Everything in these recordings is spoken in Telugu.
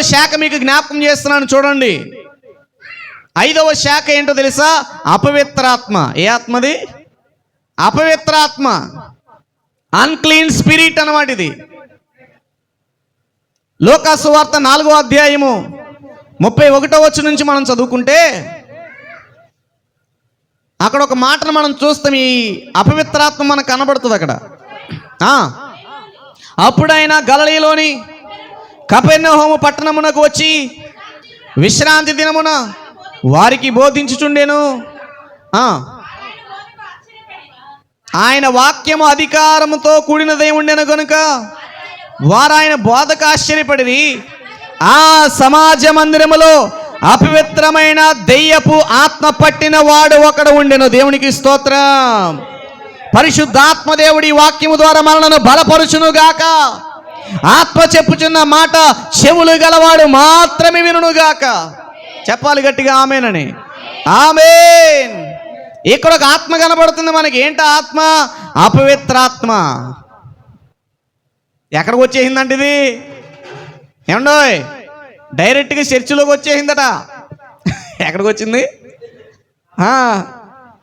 శాఖ మీకు జ్ఞాపకం చేస్తున్నాను చూడండి. ఐదవ శాఖ ఏంటో తెలుసా? అపవిత్రాత్మ. ఏ ఆత్మది? అపవిత్రాత్మ. అన్క్లీన్ స్పిరిట్ అన్నమాట ఇది. లోకాసువార్త నాలుగో అధ్యాయము ముప్పై ఒకటో వచ్చి నుంచి మనం చదువుకుంటే అక్కడ ఒక మాటను మనం చూస్తాం ఈ అపవిత్రాత్మ మనకు కనబడుతుంది అక్కడ. ఆ, అప్పుడైనా గలలీలోని కపెర్నహోము పట్టణమునకు వచ్చి విశ్రాంతి దినమున వారికి బోధించుచుండెను. ఆయన వాక్యము అధికారముతో కూడినదే ఉండెను కనుక వారు ఆయన బోధకు ఆశ్చర్యపడిరి ఆ సమాజ మందిరములో అపవిత్రమైన దెయ్యపు ఆత్మ పట్టిన వాడు ఒకడు ఉండెను. దేవునికి స్తోత్రం. పరిశుద్ధాత్మ దేవుడి వాక్యము ద్వారా మనలను బలపరుచును గాక ఆత్మ చెప్పుచున్న మాట చెవులు గలవాడు మాత్రమే వినుగాక చెప్పాలి గట్టిగా ఆమెనని. ఆమెన్. ఇక్కడ ఒక ఆత్మ కనబడుతుంది మనకి. ఏంట ఆత్మ? అపవిత్రాత్మ. ఎక్కడికి వచ్చేసిందంట ఇది? ఏమండోయ్? డైరెక్ట్గా చర్చిలోకి వచ్చేసిందట. ఎక్కడికి వచ్చింది?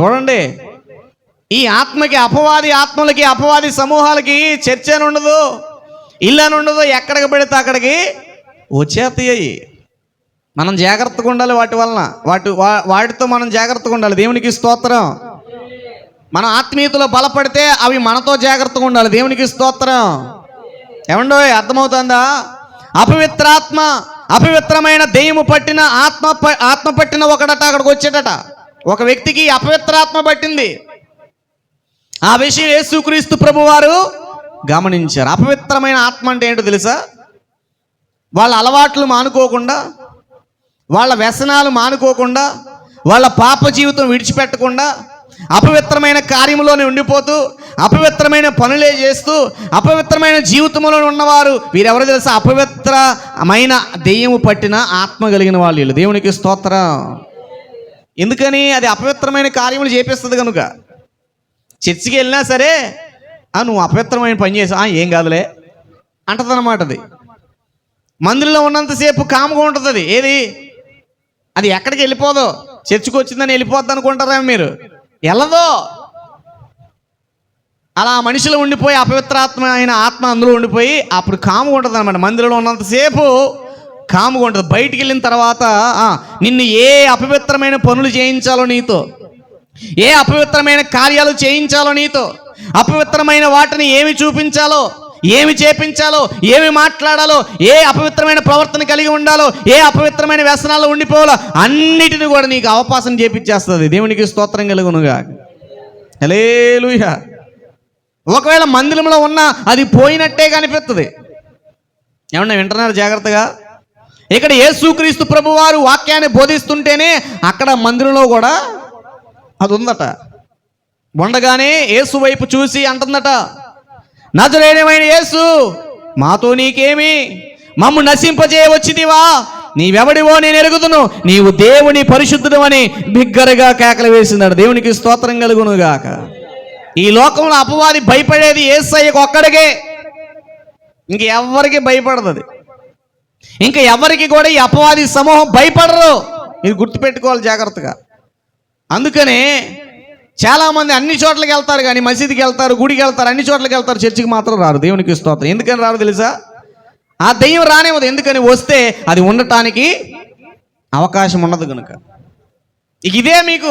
చూడండి. ఈ ఆత్మకి అపవాది ఆత్మలకి అపవాది సమూహాలకి చర్చ అని ఉండదు ఇల్లు అని ఉండదు ఎక్కడికి పెడితే అక్కడికి వచ్చేస్తాయి. మనం జాగ్రత్తగా ఉండాలి వాటి వలన. వాటి వా- వాటితో మనం జాగ్రత్తగా ఉండాలి. దేవునికి స్తోత్రం. మన ఆత్మీయతలో బలపడితే అవి మనతో జాగ్రత్తగా ఉండాలి. దేవునికి స్తోత్రం. ఏమండో అర్థమవుతుందా? అపవిత్రాత్మ అపవిత్రమైన దెయ్యము పట్టిన ఆత్మ ప- ఆత్మ పట్టిన ఒకడట అక్కడికి వచ్చేటట. ఒక వ్యక్తికి అపవిత్రాత్మ పట్టింది. ఆ విషయం యేసుక్రీస్తు ప్రభు వారు గమనించారు. అపవిత్రమైన ఆత్మ అంటే ఏంటో తెలుసా? వాళ్ళ అలవాట్లు మానుకోకుండా వాళ్ళ వ్యసనాలు మానుకోకుండా వాళ్ళ పాప జీవితం విడిచిపెట్టకుండా అపవిత్రమైన కార్యములోనే ఉండిపోతూ అపవిత్రమైన పనులే చేస్తూ అపవిత్రమైన జీవితంలో ఉన్నవారు వీరెవరు తెలుసా? అపవిత్రమైన దెయ్యము పట్టిన ఆత్మ కలిగిన వాళ్ళు వీళ్ళు. దేవునికి స్తోత్రం. ఎందుకని? అది అపవిత్రమైన కార్యములు చేపిస్తుంది కనుక. చర్చికి వెళ్ళినా సరే నువ్వు అపవిత్రమైన పని చేసా ఏం కాదులే. అంటదన్నమాట అది. మందిరంలో ఉన్నంతసేపు కాముగా ఉంటుంది అది. ఏది? అది ఎక్కడికి వెళ్ళిపోదు. చర్చికి వచ్చిందని వెళ్ళిపోద్ది అనుకుంటారా మీరు? వెళ్ళదో. అలా మనిషిలో ఉండిపోయి అపవిత్రాత్మ అయిన ఆత్మ అందులో ఉండిపోయి అప్పుడు కాముగా ఉంటుంది అనమాట మందిరంలో ఉన్నంతసేపు కాముగా ఉంటుంది. బయటికి వెళ్ళిన తర్వాత నిన్ను ఏ అపవిత్రమైన పనులు చేయించాలో నీతో ఏ అపవిత్రమైన కార్యాలు చేయించాలో నీతో అపవిత్రమైన వాటిని ఏమి చూపించాలో ఏమి చేపించాలో ఏమి మాట్లాడాలో ఏ అపవిత్రమైన ప్రవర్తన కలిగి ఉండాలో ఏ అపవిత్రమైన వ్యసనాలు ఉండిపోవాలో అన్నిటిని కూడా నీకు అవకాశం చేపించేస్తుంది. దేవునికి స్తోత్రం కలుగునుగా హలేలుయా ఒకవేళ మందిరంలో ఉన్నా అది పోయినట్టే కనిపిస్తుంది ఏమన్నా వింటున్నారు జాగ్రత్తగా? ఇక్కడ యేసుక్రీస్తు ప్రభువారు వాక్యాన్ని బోధిస్తుంటేనే అక్కడ మందిరంలో కూడా అది ఉందట. ఉండగానే యేసు వైపు చూసి అంటుందట నజరేణమైన యేసు మాతో నీకేమి? మమ్ము నశింపజేయవచ్చిదివా? నీవెవడివో నేను ఎరుగుదును. నీవు దేవుని పరిశుద్ధుడు అని బిగ్గరగా కేకలు వేసిందట. దేవునికి స్తోత్రం కలుగును గాక ఈ లోకంలో అపవాది భయపడేది ఏసయ్యకు ఒక్కడికే. ఇంక ఎవరికి భయపడదు ఇంకా ఎవరికి కూడా ఈ అపవాది సమూహం భయపడరు. ఇది గుర్తుపెట్టుకోవాలి జాగ్రత్తగా. అందుకనే చాలామంది అన్ని చోట్లకి వెళ్తారు కానీ మసీదుకి వెళ్తారు గుడికి వెళ్తారు అన్ని చోట్లకి వెళ్తారు చర్చికి మాత్రం రారు. దేవునికి స్తోత్రం. ఎందుకని రారు తెలుసా? ఆ దెయ్యం రానివ్వదు. ఎందుకని? వస్తే అది ఉండటానికి అవకాశం ఉండదు కనుక ఇక ఇదే మీకు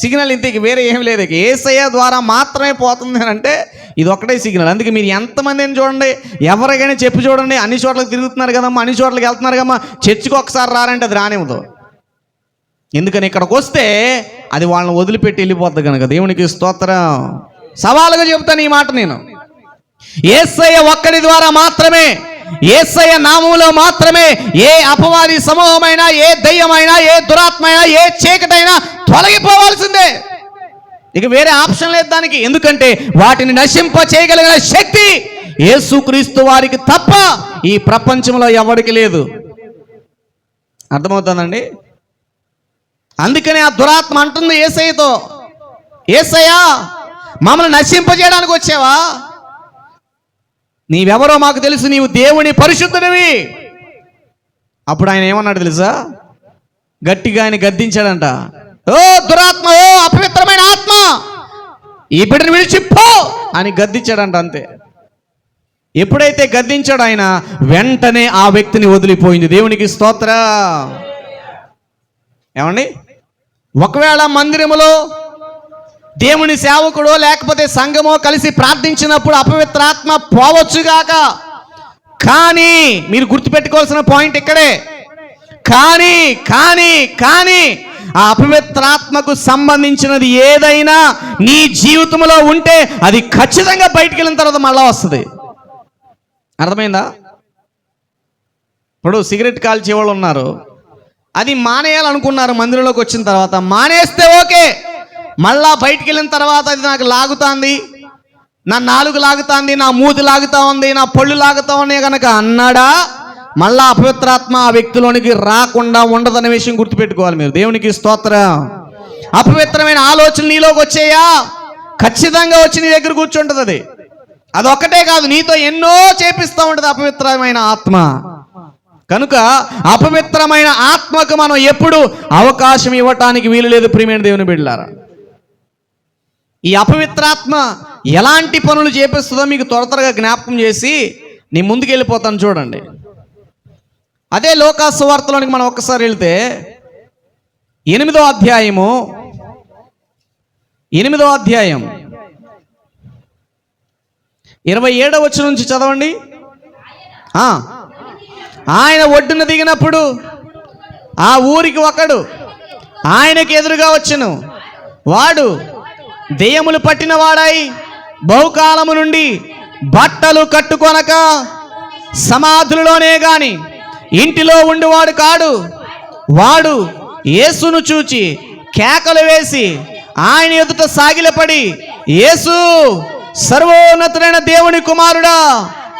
సిగ్నల్ ఇంత ఇక వేరే ఏం లేదు. ఇక ఏసయ్య ద్వారా మాత్రమే పోతుంది అని అంటే ఇది ఒకటే సిగ్నల్. అందుకే మీరు ఎంతమందిని చూడండి ఎవరికైనా చెప్పి చూడండి అన్ని చోట్లకి తిరుగుతున్నారు కదమ్మా అన్ని చోట్లకి వెళ్తున్నారు కదమ్మా చర్చికి ఒకసారి రారంటే అది రానివ్వదు. ఎందుకని ఇక్కడికి వస్తే అది వాళ్ళని వదిలిపెట్టి వెళ్ళిపోద్ది కనుక దేవునికి స్తోత్రం. సవాలుగా చెబుతాను ఈ మాట నేను. ఏసయ్య ఒక్కడి ద్వారా మాత్రమే ఏసయ్య నామంలో మాత్రమే ఏ అపవాది సమూహమైనా ఏ దయ్యమైనా ఏ దురాత్మైనా ఏ చీకటైనా తొలగిపోవాల్సిందే. ఇక వేరే ఆప్షన్ లేదు దానికి. ఎందుకంటే వాటిని నశింప చేయగలిగిన శక్తి యేసుక్రీస్తు వారికి తప్ప ఈ ప్రపంచంలో ఎవరికి లేదు. అర్థమవుతుందండి? అందుకనే ఆ దురాత్మ అంటుంది ఏసయ్యతో ఏసయ్యా మమ్మల్ని నశింపజేయడానికి వచ్చావా? నీవెవరో మాకు తెలుసు నీవు దేవుని పరిశుద్ధుడివి. అప్పుడు ఆయన ఏమన్నాడు తెలుసా? గట్టిగా ఆయన గద్దించాడంట ఓ దురాత్మ ఓ అపవిత్రమైన ఆత్మ ఈ బిడ్డను విడిచిపో అని గద్దించాడంట అంతే. ఎప్పుడైతే గద్దించాడు ఆయన వెంటనే ఆ వ్యక్తిని వదిలిపోయింది. దేవునికి స్తోత్ర. ఏమండి? ఒకవేళ మందిరములో దేవుని సేవకుడో లేకపోతే సంఘమో కలిసి ప్రార్థించినప్పుడు అపవిత్రాత్మ పోవచ్చుగాక. కానీ మీరు గుర్తుపెట్టుకోవాల్సిన పాయింట్ ఇక్కడే. కానీ కానీ కానీ ఆ అపవిత్రాత్మకు సంబంధించినది ఏదైనా నీ జీవితంలో ఉంటే అది ఖచ్చితంగా బయటికి వెళ్ళిన తర్వాత మళ్ళా వస్తుంది. అర్థమైందా? ఇప్పుడు సిగరెట్ కాల్చేవాళ్ళు ఉన్నారు. అది మానేయాలనుకున్నారు మందిరంలోకి వచ్చిన తర్వాత. మానేస్తే ఓకే. మళ్ళా బయటికి వెళ్ళిన తర్వాత అది నాకు లాగుతాంది. నా నాలుగు లాగుతాంది నా మూతి లాగుతా ఉంది నా పళ్ళు లాగుతా ఉన్నాయి కనుక అన్నాడా? మళ్ళా అపవిత్రాత్మ ఆ వ్యక్తిలోనికి రాకుండా ఉండదనే విషయం గుర్తుపెట్టుకోవాలి మీరు. దేవునికి స్తోత్రం. అపవిత్రమైన ఆలోచనలు నీలోకి వచ్చేయా? ఖచ్చితంగా వచ్చి నీ దగ్గర కూర్చుంటుంది అది. అదొక్కటే కాదు నీతో ఎన్నో చేపిస్తూ ఉంటుంది అపవిత్రమైన ఆత్మ. కనుక అపవిత్రమైన ఆత్మకు మనం ఎప్పుడు అవకాశం ఇవ్వటానికి వీలు లేదు ప్రియమైన దేవుని బిడ్డలారా. ఈ అపవిత్రాత్మ ఎలాంటి పనులు చేపిస్తుందో మీకు త్వర త్వరగా జ్ఞాపకం చేసి నీ ముందుకు వెళ్ళిపోతాను చూడండి. అదే లోకాసు వార్తలోనికి మనం ఒక్కసారి వెళ్తే ఎనిమిదో అధ్యాయము ఎనిమిదో అధ్యాయం. ఇరవై ఏడవ వచ్చి నుంచి చదవండి. ఆ. ఆయన ఒడ్డున దిగినప్పుడు ఆ ఊరికి ఒకడు ఆయనకి ఎదురుగా వచ్చును. వాడు దెయ్యములు పట్టిన బహుకాలము నుండి బట్టలు కట్టుకొనక సమాధులలోనే గాని ఇంటిలో ఉండివాడు కాడు. వాడు యేసును చూచి కేకలు వేసి ఆయన ఎదుట సాగిలపడి యేసు సర్వోన్నతుడైన దేవుని కుమారుడా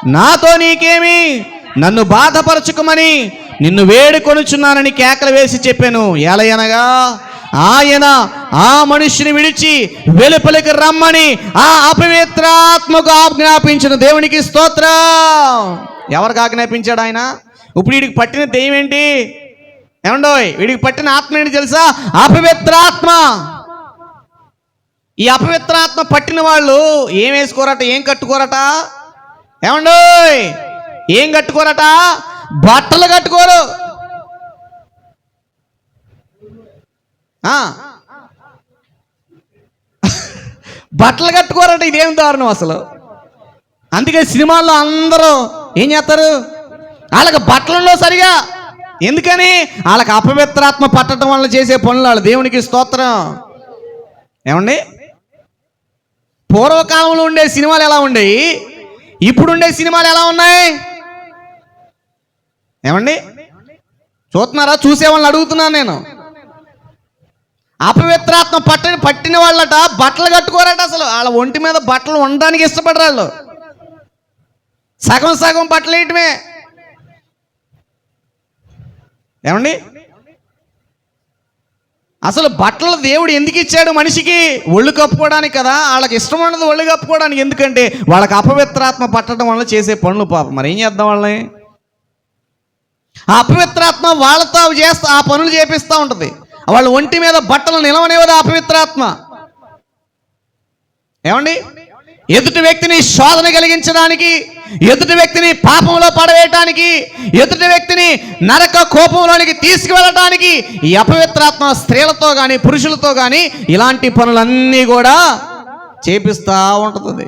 నాతో నీకేమి నన్ను బాధపరచుకోమని నిన్ను వేడుకొనుచున్నానని కేకలు వేసి చెప్పాను. ఎలయనగా ఆయన ఆ మనుషుని విడిచి వెలుపలికి రమ్మని ఆ అపవిత్రాత్మకు ఆజ్ఞాపించిన దేవునికి స్తోత్రం. ఎవరికి ఆజ్ఞాపించాడు ఆయన? ఇప్పుడు వీడికి పట్టిన దెయ్యం ఏంటి? ఏమండోయ్ వీడికి పట్టిన ఆత్మ ఏంటి తెలుసా? అపవిత్రాత్మ. ఈ అపవిత్రాత్మ పట్టిన వాళ్ళు ఏం వేసుకోరట ఏం కట్టుకోరట? ఏమండోయ్ ఏం కట్టుకోరట? బట్టలు కట్టుకోరు. బట్టలు కట్టుకోరట ఇదేం దారుణం అసలు. అందుకే సినిమాల్లో అందరూ ఏం చేస్తారు? వాళ్ళకి బట్టలుండో సరిగా. ఎందుకని? వాళ్ళకి అపవిత్రాత్మ పట్టడం వల్ల చేసే పనులు వాళ్ళు. దేవునికి స్తోత్రం. ఏమండి? పూర్వకాలంలో ఉండే సినిమాలు ఎలా ఉండేవి ఇప్పుడు ఉండే సినిమాలు ఎలా ఉన్నాయి? ఏమండి? చూస్తున్నారా? చూసేవాళ్ళని అడుగుతున్నాను నేను. అపవిత్రాత్మ పట్టిన పట్టిన వాళ్ళట బట్టలు కట్టుకోరట అసలు. వాళ్ళ ఒంటి మీద బట్టలు ఉండడానికి ఇష్టపడరు వాళ్ళు. సగం సగం బట్టలు వేయటమే. ఏమండి? అసలు బట్టలు దేవుడు ఎందుకు ఇచ్చాడు మనిషికి? ఒళ్ళు కప్పుకోవడానికి కదా. వాళ్ళకి ఇష్టం ఉండదు ఒళ్ళు కప్పుకోవడానికి. ఎందుకంటే వాళ్ళకి అపవిత్రాత్మ పట్టడం వల్ల చేసే పనులు పాపం. మరి ఏం చేద్దాం వాళ్ళని? ఆ అపవిత్రాత్మ వాళ్ళతో చేస్తా ఆ పనులు చేపిస్తూ ఉంటుంది. వాళ్ళ ఒంటి మీద బట్టలు నిలవనివ్వదు ఆ అపవిత్రాత్మ. ఏమండి? ఎదుటి వ్యక్తిని శోధన కలిగించడానికి ఎదుటి వ్యక్తిని పాపంలో పడవేయటానికి ఎదుటి వ్యక్తిని నరక కోపంలోనికి తీసుకువెళ్ళటానికి ఈ అపవిత్రాత్మ స్త్రీలతో కానీ పురుషులతో కానీ ఇలాంటి పనులన్నీ కూడా చేపిస్తూ ఉంటుంది.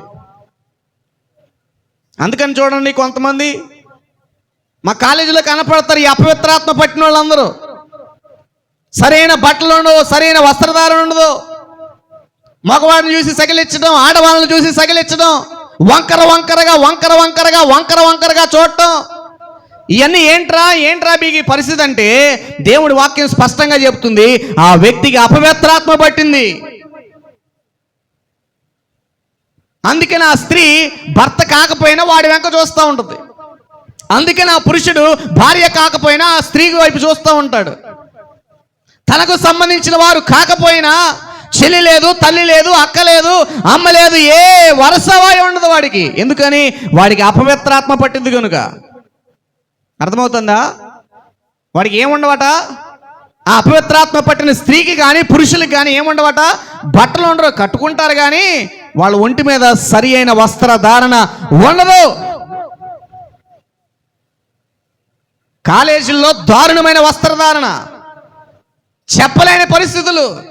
అందుకని చూడండి కొంతమంది మా కాలేజీలో కనపడతారు ఈ అపవిత్రాత్మ పట్టిన వాళ్ళందరూ. సరైన బట్టలు ఉండవు సరైన వస్త్రధారణ ఉండదు. మగవాడిని చూసి సగిలించడం ఆడవాళ్ళని చూసి సగిలించడం వంకర వంకరగా వంకర వంకరగా వంకర వంకరగా చూడటం. ఇవన్నీ ఏంట్రా ఏంట్రా మీకు ఈ పరిస్థితి అంటే దేవుడి వాక్యం స్పష్టంగా చెప్తుంది ఆ వ్యక్తికి అపవిత్రాత్మ పట్టింది. అందుకని ఆ స్త్రీ భర్త కాకపోయినా వాడి వెంక చూస్తూ ఉంటుంది. అందుకని ఆ పురుషుడు భార్య కాకపోయినా ఆ స్త్రీ వైపు చూస్తూ ఉంటాడు. తనకు సంబంధించిన వారు కాకపోయినా చెల్లి లేదు తల్లి లేదు అక్క లేదు అమ్మ లేదు ఏ వరసవాయి ఉండదు వాడికి. ఎందుకని? వాడికి అపవిత్రాత్మ పట్టింది కనుక అర్థమవుతుందా? వాడికి ఏముండవట ఆ అపవిత్రాత్మ పట్టిన స్త్రీకి కానీ పురుషులకి కానీ ఏముండవట బట్టలు ఉండరు కట్టుకుంటారు కానీ వాళ్ళ ఒంటి మీద సరి అయిన వస్త్రధారణ ఉండదు. కాలేజీల్లో దారుణమైన వస్త్రధారణ. చెప్పలేని పరిస్థితులు.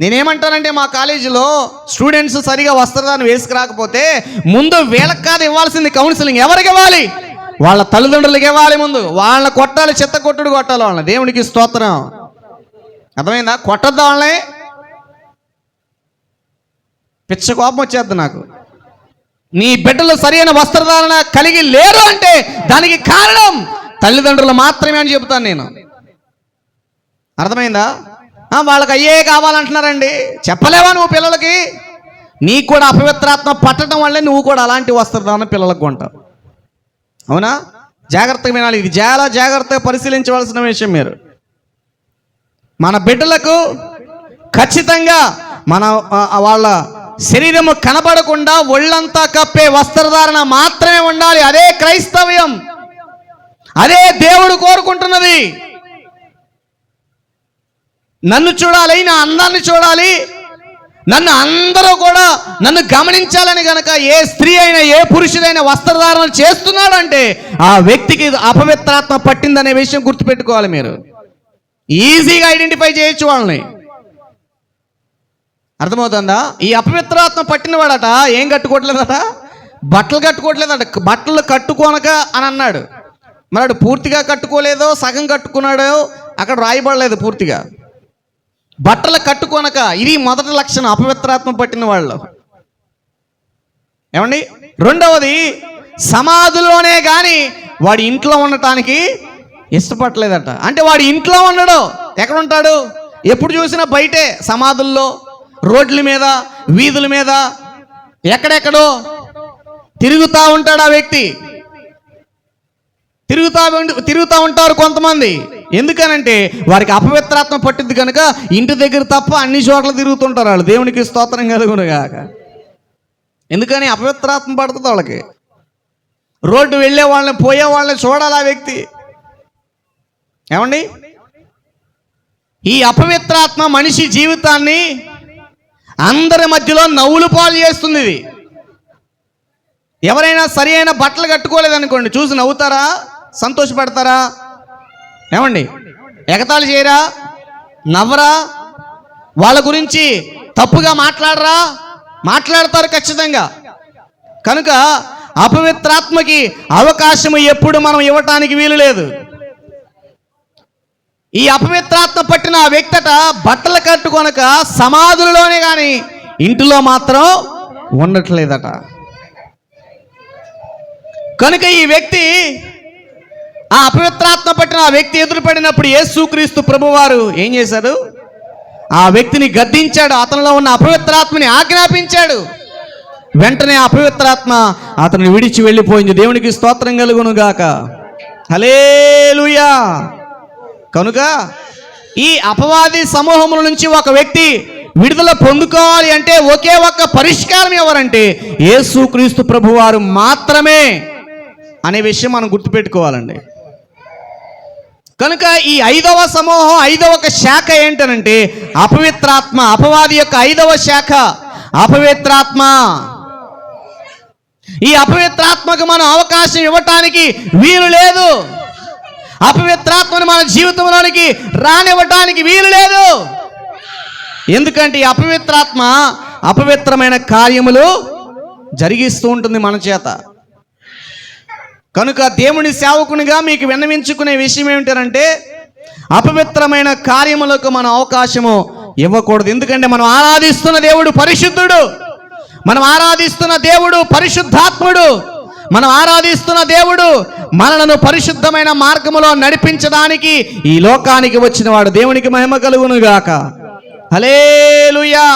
నేనేమంటానంటే మా కాలేజీలో స్టూడెంట్స్ సరిగా వస్త్రధారణ వేసుకురాకపోతే ముందు వీళ్ళకి కాదు ఇవ్వాల్సింది కౌన్సిలింగ్ ఎవరికి ఇవ్వాలి? వాళ్ళ తల్లిదండ్రులకి ఇవ్వాలి ముందు. వాళ్ళని కొట్టాలి చెత్త కొట్టుడు కొట్టాలి వాళ్ళని. దేవునికి స్తోత్రం. అర్థమైందా? కొట్టద్దా వాళ్ళని? పిచ్చ కోపం వచ్చేద్ది నాకు. నీ బిడ్డలు సరైన వస్త్రధారణ కలిగి లేరు అంటే దానికి కారణం తల్లిదండ్రులు మాత్రమే అని చెబుతాను నేను. అర్థమైందా? వాళ్ళకి అయ్యే కావాలంటున్నారండి. చెప్పలేవా నువ్వు పిల్లలకి? నీకు కూడా అపవిత్రాత్మ పట్టడం వల్లే నువ్వు కూడా అలాంటి వస్త్రధారణ పిల్లలకు కొంటావు. అవునా? జాగ్రత్తగా వినాలి. ఇది చాలా జాగ్రత్తగా పరిశీలించవలసిన విషయం మీరు. మన బిడ్డలకు ఖచ్చితంగా మన వాళ్ళ శరీరము కనబడకుండా ఒళ్ళంతా కప్పే వస్త్రధారణ మాత్రమే ఉండాలి. అదే క్రైస్తవ్యం. అదే దేవుడు కోరుకుంటున్నది. నన్ను చూడాలి నా అందాన్ని చూడాలి. నన్ను అందరూ కూడా నన్ను గమనించాలని గనక ఏ స్త్రీ అయినా ఏ పురుషుడైనా వస్త్రధారణ చేస్తున్నాడంటే ఆ వ్యక్తికి అపవిత్రాత్మ పట్టిందనే విషయం గుర్తుపెట్టుకోవాలి మీరు. ఈజీగా ఐడెంటిఫై చేయొచ్చు వాళ్ళని. అర్థమవుతుందా? ఈ అపవిత్రాత్మ పట్టినవాడట ఏం కట్టుకోవట్లేదట బట్టలు కట్టుకోవట్లేదట బట్టలు కట్టుకోనక అని అన్నాడు. మరి పూర్తిగా కట్టుకోలేదో సగం కట్టుకున్నాడో అక్కడ రాయబడలేదు పూర్తిగా. బట్టలు కట్టుకోనక ఇది మొదటి లక్షణం అపవిత్రాత్మ పట్టిన వాళ్ళు ఏమండి? రెండవది సమాధిలోనే కానీ వాడి ఇంట్లో ఉండటానికి ఇష్టపడలేదట అంటే వాడి ఇంట్లో ఉండడు. ఎక్కడ ఉంటాడు? ఎప్పుడు చూసినా బయటే సమాధుల్లో. రోడ్ల మీద వీధుల మీద ఎక్కడెక్కడో తిరుగుతూ ఉంటాడు ఆ వ్యక్తి. తిరుగుతా తిరుగుతూ ఉంటారు కొంతమంది. ఎందుకనంటే వారికి అపవిత్రాత్మ పట్టింది కనుక ఇంటి దగ్గర తప్ప అన్ని చోట్ల తిరుగుతుంటారు వాళ్ళు. దేవునికి స్తోత్రం కలుగునుగాక. ఎందుకని అపవిత్రాత్మ పడుతుంది వాళ్ళకి. రోడ్డు వెళ్ళే వాళ్ళని పోయే వాళ్ళని చూడాలి ఆ వ్యక్తి. ఏమండి? ఈ అపవిత్రాత్మ మనిషి జీవితాన్ని అందరి మధ్యలో నవ్వులు పాలు చేస్తుంది ఇది. ఎవరైనా సరి అయిన బట్టలు కట్టుకోలేదనుకోండి చూసి నవ్వుతారా? సంతోషపడతారా? ఏమండి? ఎగతాళి చేయరా? నవ్వరా? వాళ్ళ గురించి తప్పుగా మాట్లాడరా? మాట్లాడతారు ఖచ్చితంగా. కనుక అపవిత్రాత్మకి అవకాశం ఎప్పుడు మనం ఇవ్వటానికి వీలు లేదు. ఈ అపవిత్రాత్మ పట్టిన ఆ వ్యక్తట బట్టలు కట్టుకొనక సమాధులలోనే కానీ ఇంటిలో మాత్రం ఉండట్లేదట. కనుక ఈ వ్యక్తి ఆ అపవిత్రాత్మ పట్టిన ఆ వ్యక్తి ఎదురుపడినప్పుడు యేసుక్రీస్తు ప్రభువారు ఏం చేశారు? ఆ వ్యక్తిని గద్దించాడు అతనిలో ఉన్న అపవిత్రాత్మని ఆజ్ఞాపించాడు. వెంటనే అపవిత్రాత్మ అతను విడిచి వెళ్ళిపోయింది. దేవునికి స్తోత్రం కలుగును గాక హలేలుయా కనుక ఈ అపవాది సమూహముల నుంచి ఒక వ్యక్తి విడుదల పొందుకోవాలి అంటే ఒకే ఒక్క పరిష్కారం ఎవరంటే యేసుక్రీస్తు ప్రభువారు మాత్రమే అనే విషయం మనం గుర్తుపెట్టుకోవాలండి. కనుక ఈ ఐదవ సమూహం ఐదవ ఒక శాఖ ఏంటనంటే అపవిత్రాత్మ అపవాది యొక్క ఐదవ శాఖ అపవిత్రాత్మ. ఈ అపవిత్రాత్మకు మనం అవకాశం ఇవ్వటానికి వీలు లేదు. అపవిత్రాత్మను మన జీవితంలోనికి రానివ్వటానికి వీలు లేదు. ఎందుకంటే ఈ అపవిత్రాత్మ అపవిత్రమైన కార్యములు జరిగిస్తూ ఉంటుంది మన చేత. కనుక దేవుని సేవకునిగా మీకు విన్నవించుకునే విషయం ఏమిటంటే అపవిత్రమైన కార్యములకు మన అవకాశము ఇవ్వకూడదు. ఎందుకంటే మనం ఆరాధిస్తున్న దేవుడు పరిశుద్ధుడు. మనం ఆరాధిస్తున్న దేవుడు పరిశుద్ధాత్ముడు. మనం ఆరాధిస్తున్న దేవుడు మనలను పరిశుద్ధమైన మార్గములో నడిపించడానికి ఈ లోకానికి వచ్చిన వాడు దేవునికి మహిమ కలుగునుగాక. హలేలుయా